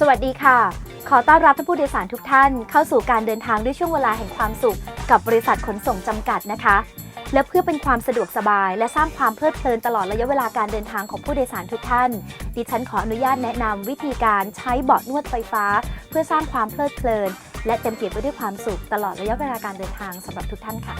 สวัสดีค่ะ ขอต้อนรับท่านผู้โดยสารทุกท่านเข้าสู่การเดินทางด้วยช่วงเวลาแห่งความสุข กับบริษัทขนส่งจำกัดนะคะ และเพื่อเป็นความสะดวกสบาย และสร้างความเพลิดเพลินตลอดระยะเวลาการเดินทางของผู้โดยสารทุกท่าน ดิฉันขออนุญาตแนะนำวิธีการใช้เบาะนวดไฟฟ้า เพื่อสร้างความเพลิดเพลิน และเต็มเปี่ยมไปด้วยความสุขตลอดระยะเวลาการเดินทางสำหรับทุกท่านค่ะ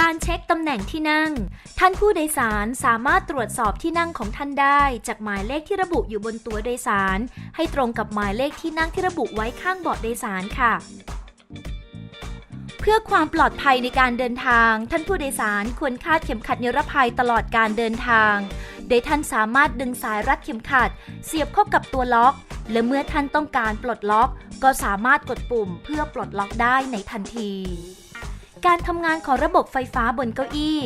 การเช็คตำแหน่งที่นั่ง ท่านผู้โดยสารสามารถตรวจสอบที่นั่งของท่านได้ จากหมายเลขที่ระบุอยู่บนตั๋วโดยสาร ให้ตรงกับหมายเลขที่นั่งที่ระบุไว้ข้างเบาะโดยสารค่ะ เพื่อความปลอดภัยในการเดินทาง ท่านผู้โดยสารควรคาดเข็มขัดนิรภัยตลอดการเดินทาง โดยท่านสามารถดึงสายรัดเข็มขัด เสียบเข้ากับตัวล็อก และเมื่อท่านต้องการปลดล็อก ก็สามารถกดปุ่มเพื่อปลดล็อกได้ในทันที การทำงานของระบบไฟฟ้าบนเก้าอี้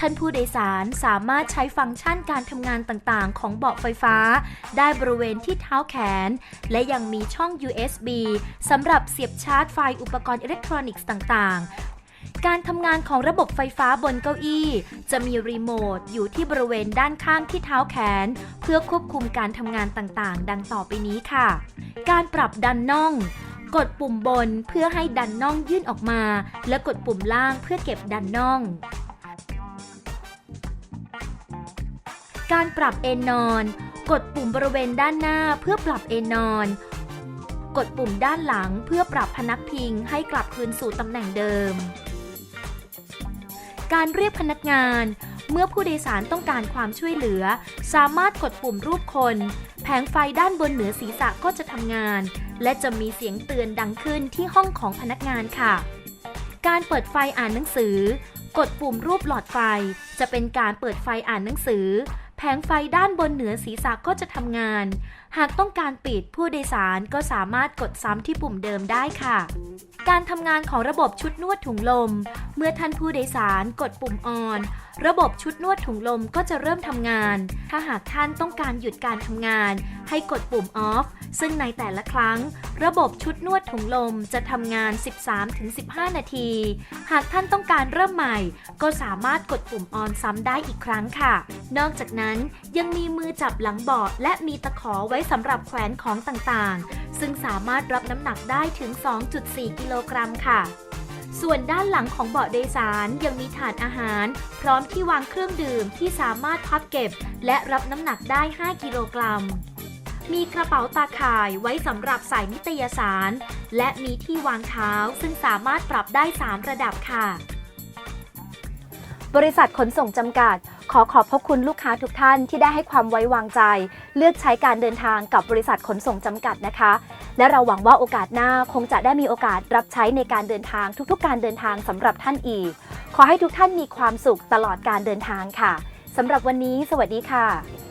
ท่านผู้โดยสารสามารถใช้ฟังก์ชันการทำงานต่างๆ ของเบาะไฟฟ้า ได้บริเวณที่เท้าแขน และยังมีช่อง USB สำหรับเสียบชาร์จไฟอุปกรณ์อิเล็กทรอนิกส์ต่างๆการทำงานของระบบไฟฟ้าบนเก้าอี้ จะมีรีโมทอยู่ที่บริเวณด้านข้างที่เท้าแขน เพื่อควบคุมการทำงานต่างๆ ดังต่อไปนี้ค่ะ การปรับดันน่อง กดปุ่มบนเพื่อให้ดันน่องยื่นออกมา และกดปุ่มล่างเพื่อเก็บดันน่อง การปรับเอนนอน กดปุ่มบริเวณด้านหน้าเพื่อปรับเอนนอน กดปุ่มด้านหลังเพื่อปรับพนักพิงให้กลับคืนสู่ตำแหน่งเดิม การเรียกพนักงาน เมื่อผู้โดยสารต้องการความช่วยเหลือ สามารถกดปุ่มรูปคน แผงไฟด้านบนเหนือศีรษะก็จะทำงาน และจะมีเสียงเตือนดังขึ้นที่ห้องของพนักงานค่ะ การเปิดไฟอ่านหนังสือ กดปุ่มรูปหลอดไฟ จะเป็นการเปิดไฟอ่านหนังสือ แผงไฟด้านบนเหนือศีรษะก็จะทำงาน หากต้องการปิดผู้โดยสารก็สามารถกดซ้ำที่ปุ่มเดิมได้ค่ะ การทำงานของระบบชุดนวดถุงลม เมื่อท่านผู้โดยสารกดปุ่มออน ระบบชุดนวดถุงลมก็จะเริ่มทำงาน ถ้าหากท่านต้องการหยุดการทำงาน ให้กดปุ่ม off ซึ่งในแต่ละครั้ง ระบบชุดนวดถุงลมจะทำงาน 13-15 นาที หากท่านต้องการเริ่มใหม่ ก็สามารถกดปุ่มออนซ้ำได้อีกครั้งค่ะ นอกจากนั้นยังมีมือจับหลังเบาะและมีตะขอไว้สำหรับแขวนของต่างๆ ซึ่งสามารถรับน้ำหนักได้ถึง 2.4 กิโลโลกรัมค่ะ ส่วนด้านหลังของเบาะโดยสารยังมีถาดอาหาร พร้อมที่วางเครื่องดื่มที่สามารถพับเก็บ และรับน้ำหนักได้ 5 กิโลกรัม มีกระเป๋าตาข่ายไว้สำหรับใส่นิตยสาร และมีที่วางเท้าซึ่งสามารถปรับได้ 3 ระดับค่ะ บริษัทขนส่งจำกัด ขอขอบพระคุณลูกค้าทุกท่านที่ได้ให้ความไว้วางใจ เลือกใช้การเดินทางกับบริษัทขนส่งจำกัดนะคะ และเราหวังว่าโอกาสหน้าคงจะได้มีโอกาสรับใช้ในการเดินทางทุกๆ การเดินทางสำหรับท่านอีก ขอให้ทุกท่านมีความสุขตลอดการเดินทางค่ะสำหรับวันนี้ สวัสดีค่ะ